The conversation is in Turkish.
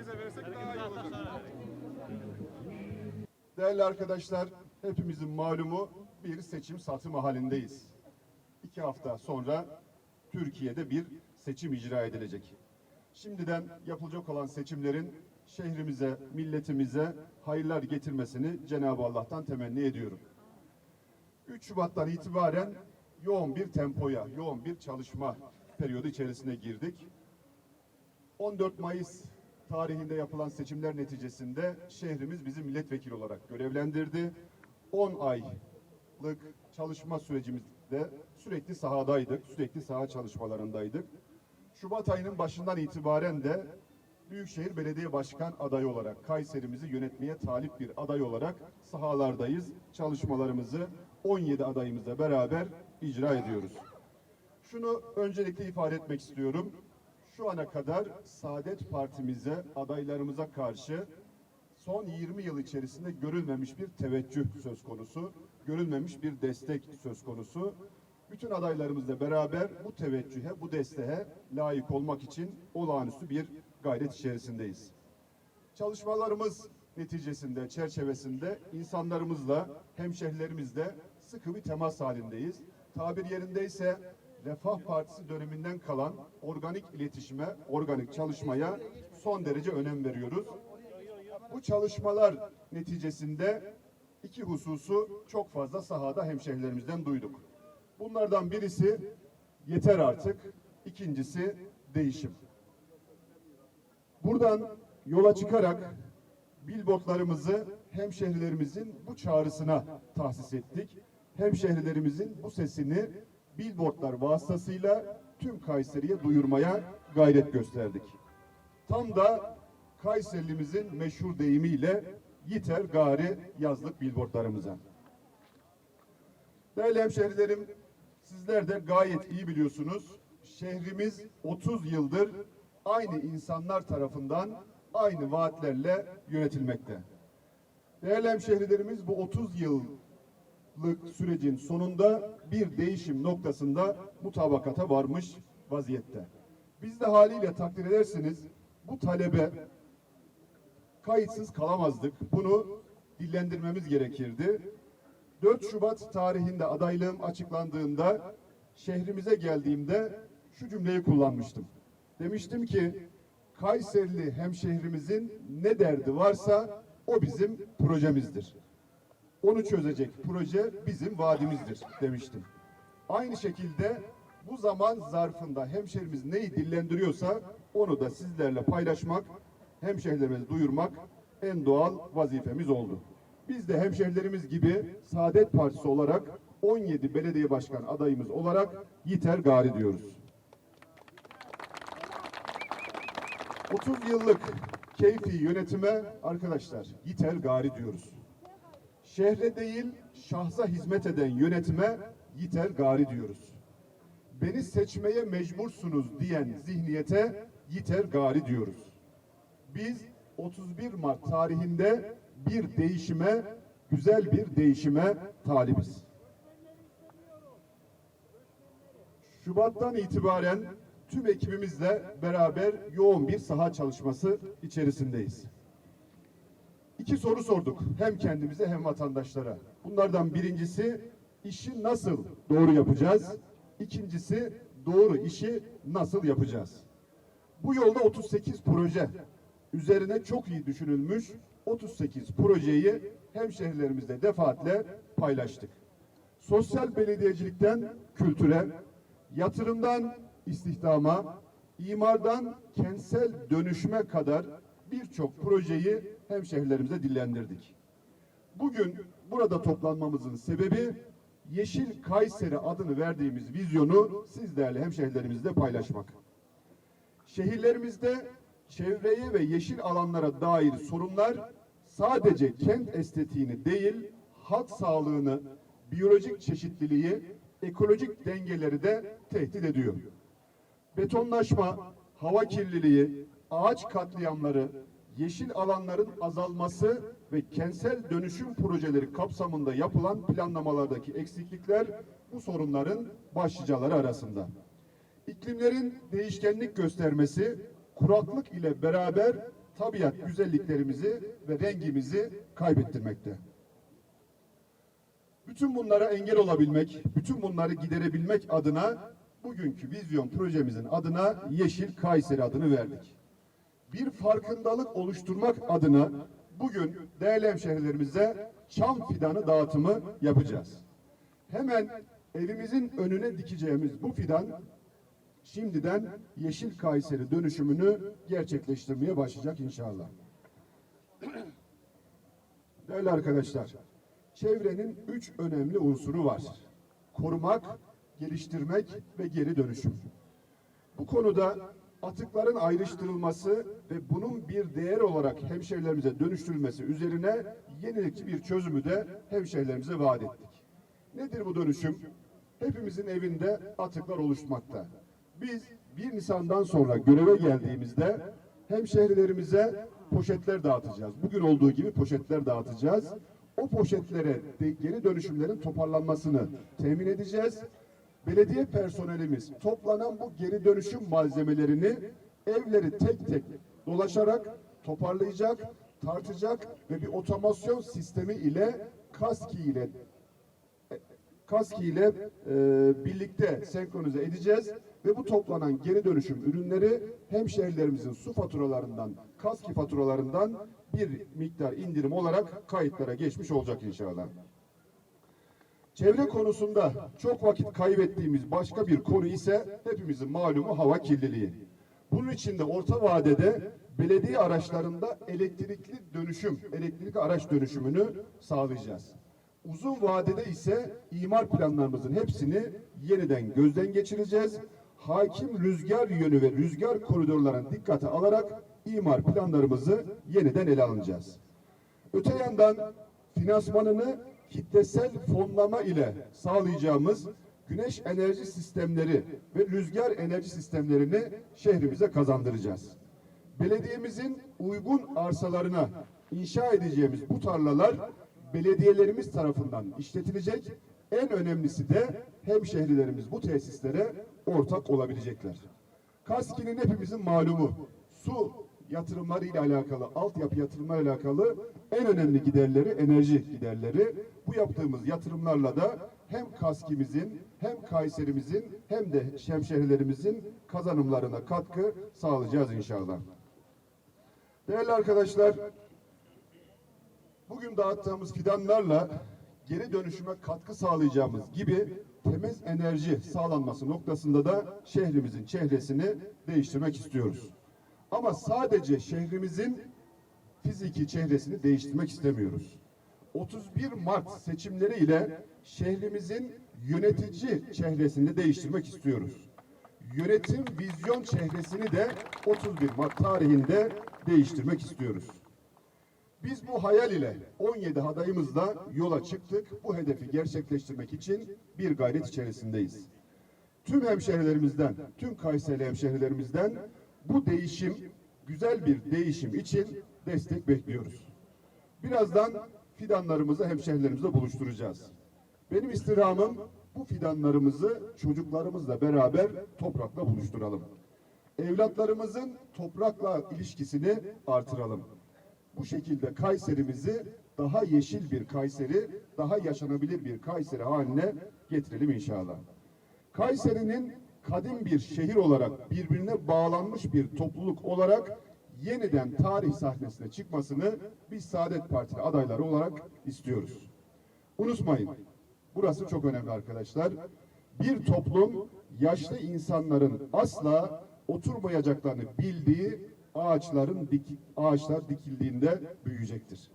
herkese versek daha iyi olacak. Değerli arkadaşlar, hepimizin malumu bir seçim satım halindeyiz. İki hafta sonra Türkiye'de bir seçim icra edilecek. Şimdiden yapılacak olan seçimlerin şehrimize, milletimize hayırlar getirmesini Cenab-ı Allah'tan temenni ediyorum. 3 Şubat'tan itibaren yoğun bir tempoya, yoğun bir çalışma periyodu içerisine girdik. 14 Mayıs tarihinde yapılan seçimler neticesinde şehrimiz bizi milletvekili olarak görevlendirdi. 10 aylık çalışma sürecimizde sürekli sahadaydık, sürekli saha çalışmalarındaydık. Şubat ayının başından itibaren de Büyükşehir Belediye Başkan adayı olarak Kayserimizi yönetmeye talip bir aday olarak sahalardayız. Çalışmalarımızı 17 adayımızla beraber icra ediyoruz. Şunu öncelikle ifade etmek istiyorum. Şu ana kadar Saadet Partimize, adaylarımıza karşı son 20 yıl içerisinde görülmemiş bir teveccüh söz konusu, görülmemiş bir destek söz konusu. Bütün adaylarımızla beraber bu teveccühe, bu desteğe layık olmak için olağanüstü bir gayret içerisindeyiz. Çalışmalarımız neticesinde, çerçevesinde insanlarımızla, hemşehrilerimizle sıkı bir temas halindeyiz. Tabir yerindeyse Refah Partisi döneminden kalan organik iletişime, organik çalışmaya son derece önem veriyoruz. Bu çalışmalar neticesinde iki hususu çok fazla sahada hemşehrilerimizden duyduk. Bunlardan birisi yeter artık, ikincisi değişim. Buradan yola çıkarak billboardlarımızı hemşehrilerimizin bu çağrısına tahsis ettik. Hemşehrilerimizin bu sesini billboardlar vasıtasıyla tüm Kayseri'ye duyurmaya gayret gösterdik. Tam da Kayserilimizin meşhur deyimiyle Yiter Gari yazdık billboardlarımıza. Değerli hemşehrilerim, sizler de gayet iyi biliyorsunuz. Şehrimiz 30 yıldır aynı insanlar tarafından aynı vaatlerle yönetilmekte. Değerli hemşehrilerimiz bu 30 yıllık sürecin sonunda bir değişim noktasında mutabakata varmış vaziyette. Biz de haliyle takdir edersiniz bu talebe kayıtsız kalamazdık. Bunu dillendirmemiz gerekirdi. 4 Şubat tarihinde adaylığım açıklandığında şehrimize geldiğimde şu cümleyi kullanmıştım. Demiştim ki Kayserili hemşehrimizin ne derdi varsa o bizim projemizdir. Onu çözecek proje bizim vaadimizdir demiştim. Aynı şekilde bu zaman zarfında hemşehrimiz neyi dillendiriyorsa onu da sizlerle paylaşmak, hemşehrilerimize duyurmak en doğal vazifemiz oldu. Biz de hemşehrilerimiz gibi Saadet Partisi olarak 17 belediye başkan adayımız olarak Yiter Gari diyoruz. 30 yıllık keyfi yönetime arkadaşlar Yiter Gari diyoruz. Şehre değil şahsa hizmet eden yönetime Yiter Gari diyoruz. Beni seçmeye mecbursunuz diyen zihniyete Yiter Gari diyoruz. Biz 31 Mart tarihinde bir değişime, güzel bir değişime talibiz. Şubat'tan itibaren tüm ekibimizle beraber yoğun bir saha çalışması içerisindeyiz. İki soru sorduk hem kendimize hem vatandaşlara. Bunlardan birincisi işi nasıl doğru yapacağız? İkincisi doğru işi nasıl yapacağız? Bu yolda 38 proje üzerine çok iyi düşünülmüş 38 projeyi hemşehrilerimizle defaatle paylaştık. Sosyal belediyecilikten kültüre, yatırımdan istihdama, imardan kentsel dönüşüme kadar birçok projeyi hemşehrilerimize dillendirdik. Bugün burada toplanmamızın sebebi Yeşil Kayseri adını verdiğimiz vizyonu siz değerli hemşehrilerimizle paylaşmak. Şehirlerimizde çevreye ve yeşil alanlara dair sorunlar sadece kent estetiğini değil, halk sağlığını, biyolojik çeşitliliği, ekolojik dengeleri de tehdit ediyor. Betonlaşma, hava kirliliği, ağaç katliamları, yeşil alanların azalması ve kentsel dönüşüm projeleri kapsamında yapılan planlamalardaki eksiklikler bu sorunların başlıcaları arasında. İklimlerin değişkenlik göstermesi, kuraklık ile beraber tabiat güzelliklerimizi ve rengimizi kaybettirmekte. Bütün bunlara engel olabilmek, bütün bunları giderebilmek adına bugünkü vizyon projemizin adına Yeşil Kayseri adını verdik. Bir farkındalık oluşturmak adına bugün değerli hemşehrilerimize çam fidanı dağıtımı yapacağız. Hemen evimizin önüne dikeceğimiz bu fidan şimdiden Yeşil Kayseri dönüşümünü gerçekleştirmeye başlayacak inşallah. Değerli arkadaşlar, çevrenin üç önemli unsuru var. Korumak, geliştirmek ve geri dönüşüm. Bu konuda atıkların ayrıştırılması ve bunun bir değer olarak hemşehrilerimize dönüştürülmesi üzerine yenilikçi bir çözümü de hemşehrilerimize vaat ettik. Nedir bu dönüşüm? Hepimizin evinde atıklar oluşmakta. Biz 1 Nisan'dan sonra göreve geldiğimizde hemşehrilerimize poşetler dağıtacağız. Bugün olduğu gibi poşetler dağıtacağız. O poşetlere de geri dönüşümlerin toparlanmasını temin edeceğiz. Belediye personelimiz toplanan bu geri dönüşüm malzemelerini evleri tek tek dolaşarak toparlayacak, tartacak ve bir otomasyon sistemi ile KASKİ ile KASKİ ile e, birlikte senkronize edeceğiz ve bu toplanan geri dönüşüm ürünleri hemşehrilerimizin su faturalarından, KASKİ faturalarından bir miktar indirim olarak kayıtlara geçmiş olacak inşallah. Çevre konusunda çok vakit kaybettiğimiz başka bir konu ise hepimizin malumu hava kirliliği. Bunun için de orta vadede belediye araçlarında elektrikli dönüşüm, elektrikli araç dönüşümünü sağlayacağız. Uzun vadede ise imar planlarımızın hepsini yeniden gözden geçireceğiz. Hakim rüzgar yönü ve rüzgar koridorlarına dikkate alarak imar planlarımızı yeniden ele alacağız. Öte yandan finansmanını kitlesel fonlama ile sağlayacağımız güneş enerji sistemleri ve rüzgar enerji sistemlerini şehrimize kazandıracağız. Belediyemizin uygun arsalarına inşa edeceğimiz bu tarlalar belediyelerimiz tarafından işletilecek. En önemlisi de hemşehrilerimiz bu tesislere ortak olabilecekler. Kaski'nin hepimizin malumu su yatırımları ile alakalı, altyapı yatırımları ile alakalı en önemli giderleri enerji giderleri. Bu yaptığımız yatırımlarla da hem Kaski'mizin hem Kayserimizin hem de hemşehrilerimizin kazanımlarına katkı sağlayacağız inşallah. Değerli arkadaşlar, bugün dağıttığımız fidanlarla geri dönüşüme katkı sağlayacağımız gibi temiz enerji sağlanması noktasında da şehrimizin çehresini değiştirmek istiyoruz. Ama sadece şehrimizin fiziki çehresini değiştirmek istemiyoruz. 31 Mart seçimleri ile şehrimizin yönetici çehresini değiştirmek istiyoruz. Yönetim vizyon çehresini de 31 Mart tarihinde değiştirmek istiyoruz. Biz bu hayal ile 17 adayımızla yola çıktık. Bu hedefi gerçekleştirmek için bir gayret içerisindeyiz. Tüm hemşehrilerimizden, tüm Kayseri hemşehrilerimizden bu değişim, güzel bir değişim için destek bekliyoruz. Birazdan fidanlarımızı hemşehrilerimizle buluşturacağız. Benim istirhamım bu fidanlarımızı çocuklarımızla beraber toprakla buluşturalım. Evlatlarımızın toprakla ilişkisini artıralım. Bu şekilde Kayserimizi daha yeşil bir Kayseri, daha yaşanabilir bir Kayseri haline getirelim inşallah. Kayseri'nin kadim bir şehir olarak birbirine bağlanmış bir topluluk olarak yeniden tarih sahnesine çıkmasını biz Saadet Partili adayları olarak istiyoruz. Unutmayın, burası çok önemli arkadaşlar. Bir toplum yaşlı insanların asla oturmayacaklarını bildiği ağaçların dik, ağaçlar dikildiğinde büyüyecektir.